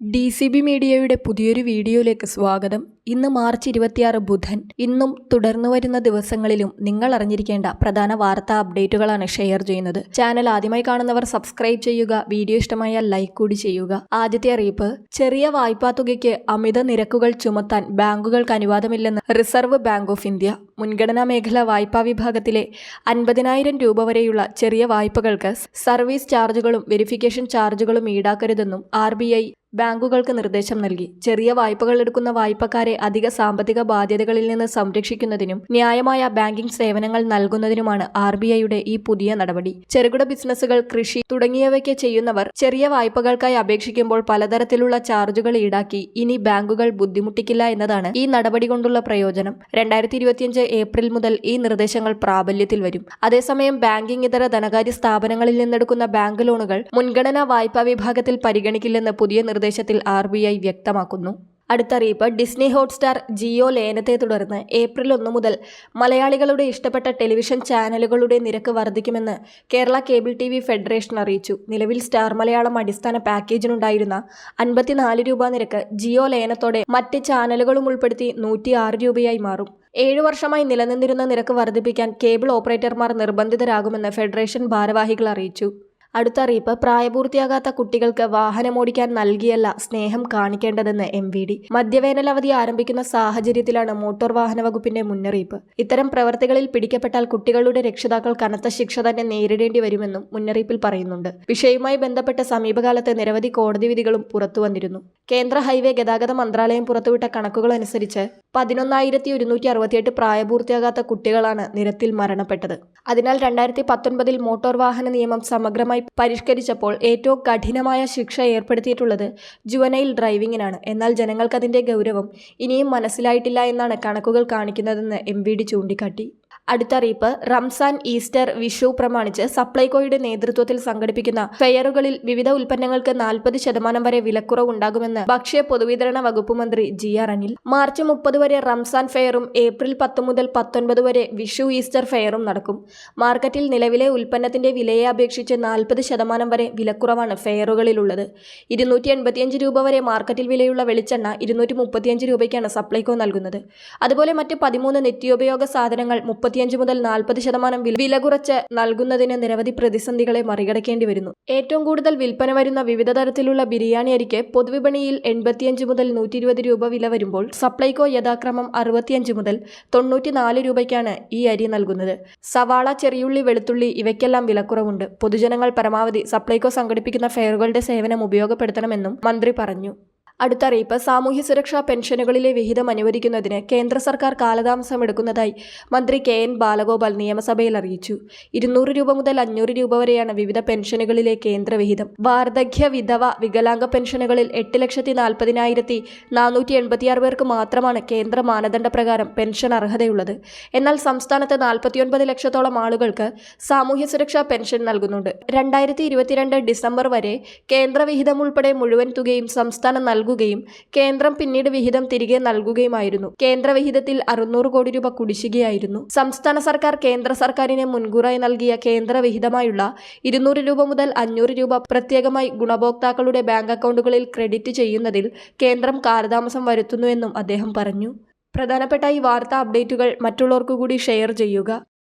D C B മീഡിയയുടെ പുതിയൊരു വീഡിയോയിലേക്ക് സ്വാഗതം. ഇന്ന് മാർച്ച് ഇരുപത്തിയാറ് ബുധൻ. ഇന്നും തുടർന്നു വരുന്ന ദിവസങ്ങളിലും നിങ്ങൾ അറിഞ്ഞിരിക്കേണ്ട പ്രധാന വാർത്താ അപ്ഡേറ്റുകളാണ് ഷെയർ ചെയ്യുന്നത്. ചാനൽ ആദ്യമായി കാണുന്നവർ സബ്സ്ക്രൈബ് ചെയ്യുക വീഡിയോ ഇഷ്ടമായാൽ ലൈക്ക് കൂടി ചെയ്യുക. ആദ്യത്തെ അറിയിപ്പ് ചെറിയ വായ്പാ തുകയ്ക്ക് അമിത നിരക്കുകൾ ചുമത്താൻ ബാങ്കുകൾക്ക് അനുവാദമില്ലെന്ന് റിസർവ് ബാങ്ക് ഓഫ് ഇന്ത്യ. മുൻഗണനാ മേഖല വായ്പാ വിഭാഗത്തിലെ അൻപതിനായിരം രൂപ വരെയുള്ള ചെറിയ വായ്പകൾക്ക് സർവീസ് ചാർജുകളും വെരിഫിക്കേഷൻ ചാർജുകളും ഈടാക്കരുതെന്നും ആർ ബാങ്കുകൾക്ക് നിർദ്ദേശം നൽകി. ചെറിയ വായ്പകൾ എടുക്കുന്ന വായ്പക്കാരെ അധിക സാമ്പത്തിക ബാധ്യതകളിൽ നിന്ന് സംരക്ഷിക്കുന്നതിനും ന്യായമായ ബാങ്കിംഗ് സേവനങ്ങൾ നൽകുന്നതിനുമാണ് ആർ ഈ പുതിയ നടപടി. ചെറുകിട ബിസിനസ്സുകൾ കൃഷി തുടങ്ങിയവയ്ക്ക് ചെയ്യുന്നവർ ചെറിയ വായ്പകൾക്കായി അപേക്ഷിക്കുമ്പോൾ പലതരത്തിലുള്ള ചാർജുകൾ ഈടാക്കി ഇനി ബാങ്കുകൾ ബുദ്ധിമുട്ടിക്കില്ല എന്നതാണ് ഈ നടപടി കൊണ്ടുള്ള പ്രയോജനം. രണ്ടായിരത്തി ഇരുപത്തിയഞ്ച് ഏപ്രിൽ മുതൽ ഈ നിർദ്ദേശങ്ങൾ പ്രാബല്യത്തിൽ വരും. അതേസമയം ബാങ്കിംഗ് ഇതര ധനകാര്യ സ്ഥാപനങ്ങളിൽ നിന്നെടുക്കുന്ന ബാങ്ക് ലോണുകൾ മുൻഗണനാ വായ്പാ വിഭാഗത്തിൽ പരിഗണിക്കില്ലെന്ന് പുതിയ നിർദ്ദേശത്തിൽ ആർ ബി ഐ വ്യക്തമാക്കുന്നു. അടുത്തറിയിപ്പ് ഡിസ്നി ഹോട്ട്സ്റ്റാർ ജിയോ ലയനത്തെ തുടർന്ന് ഏപ്രിൽ ഒന്ന് മുതൽ മലയാളികളുടെ ഇഷ്ടപ്പെട്ട ടെലിവിഷൻ ചാനലുകളുടെ നിരക്ക് വർദ്ധിക്കുമെന്ന് Kerala cable T V federation അറിയിച്ചു. നിലവിൽ സ്റ്റാർ മലയാളം അടിസ്ഥാന പാക്കേജിനുണ്ടായിരുന്ന അൻപത്തിനാല് രൂപ നിരക്ക് ജിയോ ലയനത്തോടെ മറ്റ് ചാനലുകളും ഉൾപ്പെടുത്തി നൂറ്റി ആറ് രൂപയായി മാറും. ഏഴു വർഷമായി നിലനിന്നിരുന്ന നിരക്ക് വർദ്ധിപ്പിക്കാൻ കേബിൾ ഓപ്പറേറ്റർമാർ നിർബന്ധിതരാകുമെന്ന് ഫെഡറേഷൻ ഭാരവാഹികൾ അറിയിച്ചു. അടുത്ത അറിയിപ്പ് പ്രായപൂർത്തിയാകാത്ത കുട്ടികൾക്ക് വാഹനമോടിക്കാൻ നൽകിയല്ല സ്നേഹം കാണിക്കേണ്ടതെന്ന് എം വി ഡി. മദ്യവേനൽ അവധി ആരംഭിക്കുന്ന സാഹചര്യത്തിലാണ് മോട്ടോർ വാഹന വകുപ്പിന്റെ മുന്നറിയിപ്പ്. ഇത്തരം പ്രവർത്തികളിൽ പിടിക്കപ്പെട്ടാൽ കുട്ടികളുടെ രക്ഷിതാക്കൾ കനത്ത ശിക്ഷ തന്നെ നേരിടേണ്ടി വരുമെന്നും മുന്നറിയിപ്പിൽ പറയുന്നുണ്ട്. വിഷയവുമായി ബന്ധപ്പെട്ട് സമീപകാലത്ത് നിരവധി കോടതി വിധികളും പുറത്തു വന്നിരുന്നു കേന്ദ്ര ഹൈവേ ഗതാഗത മന്ത്രാലയം പുറത്തുവിട്ട കണക്കുകൾ അനുസരിച്ച് പതിനൊന്നായിരത്തി ഒരുന്നൂറ്റി അറുപത്തിയെട്ട് പ്രായപൂർത്തിയാകാത്ത കുട്ടികളാണ് നിരത്തിൽ മരണപ്പെട്ടത്. അതിനാൽ രണ്ടായിരത്തി പത്തൊൻപതിൽ മോട്ടോർ വാഹന നിയമം സമഗ്രമായി പരിഷ്കരിച്ചപ്പോൾ ഏറ്റവും കഠിനമായ ശിക്ഷ ഏർപ്പെടുത്തിയിട്ടുള്ളത് ജുവനൈൽ ഡ്രൈവിംഗിനാണ് എന്നാൽ ജനങ്ങൾക്കതിന്റെ ഗൗരവം ഇനിയും മനസ്സിലായിട്ടില്ല എന്നാണ് കണക്കുകൾ കാണിക്കുന്നതെന്ന് എം വി ഡി ചൂണ്ടിക്കാട്ടി. അടുത്ത അറിയിപ്പ് റംസാൻ ഈസ്റ്റർ വിഷു പ്രമാണിച്ച് സപ്ലൈകോയുടെ നേതൃത്വത്തിൽ സംഘടിപ്പിക്കുന്ന ഫെയറുകളിൽ വിവിധ ഉൽപ്പന്നങ്ങൾക്ക് നാൽപ്പത് ശതമാനം വരെ വിലക്കുറവ് ഉണ്ടാകുമെന്ന് ഭക്ഷ്യ പൊതുവിതരണ വകുപ്പ് മന്ത്രി ജി ആർ അനിൽ. മാർച്ച് മുപ്പത് വരെ റംസാൻ ഫെയറും ഏപ്രിൽ പത്ത് മുതൽ പത്തൊൻപത് വരെ വിഷു ഈസ്റ്റർ ഫെയറും നടക്കും. മാർക്കറ്റിൽ നിലവിലെ ഉൽപ്പന്നത്തിന്റെ വിലയെ അപേക്ഷിച്ച് നാൽപ്പത് ശതമാനം വരെ വിലക്കുറവാണ് ഫെയറുകളിലുള്ളത്. ഇരുന്നൂറ്റി എൺപത്തിയഞ്ച് രൂപ വരെ മാർക്കറ്റിൽ വിലയുള്ള വെളിച്ചെണ്ണ ഇരുന്നൂറ്റി മുപ്പത്തിയഞ്ച് രൂപയ്ക്കാണ് സപ്ലൈകോ നൽകുന്നത്. അതുപോലെ മറ്റ് പതിമൂന്ന് നിത്യോപയോഗ സാധനങ്ങൾ മുപ്പത്തി മുപ്പത്തിയഞ്ച് മുതൽ നാൽപ്പത് ശതമാനം വില കുറച്ച് നൽകുന്നതിന് നിരവധി പ്രതിസന്ധികളെ മറികടക്കേണ്ടി വരുന്നു. ഏറ്റവും കൂടുതൽ വിൽപ്പന വരുന്ന വിവിധ തരത്തിലുള്ള ബിരിയാണി അരിക്ക് പൊതുവിപണിയിൽ എൺപത്തിയഞ്ച് മുതൽ നൂറ്റി ഇരുപത് രൂപ വില വരുമ്പോൾ സപ്ലൈകോ യഥാക്രമം അറുപത്തിയഞ്ച് മുതൽ തൊണ്ണൂറ്റിനാല് രൂപയ്ക്കാണ് ഈ അരി നൽകുന്നത്. സവാള ചെറിയുള്ളി വെളുത്തുള്ളി ഇവയ്ക്കെല്ലാം വിലക്കുറവുണ്ട്. പൊതുജനങ്ങൾ പരമാവധി സപ്ലൈകോ സംഘടിപ്പിക്കുന്ന ഫെയറുകളുടെ സേവനം ഉപയോഗപ്പെടുത്തണമെന്നും മന്ത്രി പറഞ്ഞു. അടുത്ത അറിയിപ്പ് സാമൂഹ്യ സുരക്ഷാ പെൻഷനുകളിലെ വിഹിതം അനുവദിക്കുന്നതിന് കേന്ദ്ര സർക്കാർ കാലതാമസം എടുക്കുന്നതായി മന്ത്രി കെ എൻ ബാലഗോപാൽ നിയമസഭയിൽ അറിയിച്ചു. ഇരുന്നൂറ് രൂപ മുതൽ അഞ്ഞൂറ് രൂപ വരെയാണ് വിവിധ പെൻഷനുകളിലെ കേന്ദ്ര വിഹിതം. വാർദ്ധക്യ വിധവ വികലാംഗ പെൻഷനുകളിൽ എട്ട് ലക്ഷത്തി നാൽപ്പതിനായിരത്തി നാനൂറ്റി എൺപത്തിയാറ് പേർക്ക് മാത്രമാണ് കേന്ദ്ര മാനദണ്ഡ പ്രകാരം പെൻഷൻ അർഹതയുള്ളത്. എന്നാൽ സംസ്ഥാനത്ത് നാൽപ്പത്തിയൊൻപത് ലക്ഷത്തോളം ആളുകൾക്ക് സാമൂഹ്യ സുരക്ഷാ പെൻഷൻ നൽകുന്നുണ്ട്. രണ്ടായിരത്തി ഡിസംബർ വരെ കേന്ദ്ര വിഹിതം ഉൾപ്പെടെ മുഴുവൻ തുകയും സംസ്ഥാനം നൽകുകയും കേന്ദ്രം പിന്നീട് വിഹിതം തിരികെ നൽകുകയുമായിരുന്നു. കേന്ദ്ര വിഹിതത്തിൽ അറുന്നൂറ് കോടി രൂപ കുടിശ്ശികയായിരുന്നു. സംസ്ഥാന സർക്കാർ കേന്ദ്ര സർക്കാരിനെ മുൻകൂറായി നൽകിയ കേന്ദ്ര വിഹിതമായുള്ള ഇരുന്നൂറ് രൂപ മുതൽ അഞ്ഞൂറ് രൂപ പ്രത്യേകമായി ഗുണഭോക്താക്കളുടെ ബാങ്ക് അക്കൗണ്ടുകളിൽ ക്രെഡിറ്റ് ചെയ്യുന്നതിൽ കേന്ദ്രം കാലതാമസം വരുത്തുന്നുവെന്നും അദ്ദേഹം പറഞ്ഞു. പ്രധാനപ്പെട്ട ഈ വാർത്താ അപ്ഡേറ്റുകൾ മറ്റുള്ളവർക്കു കൂടി ഷെയർ ചെയ്യുക.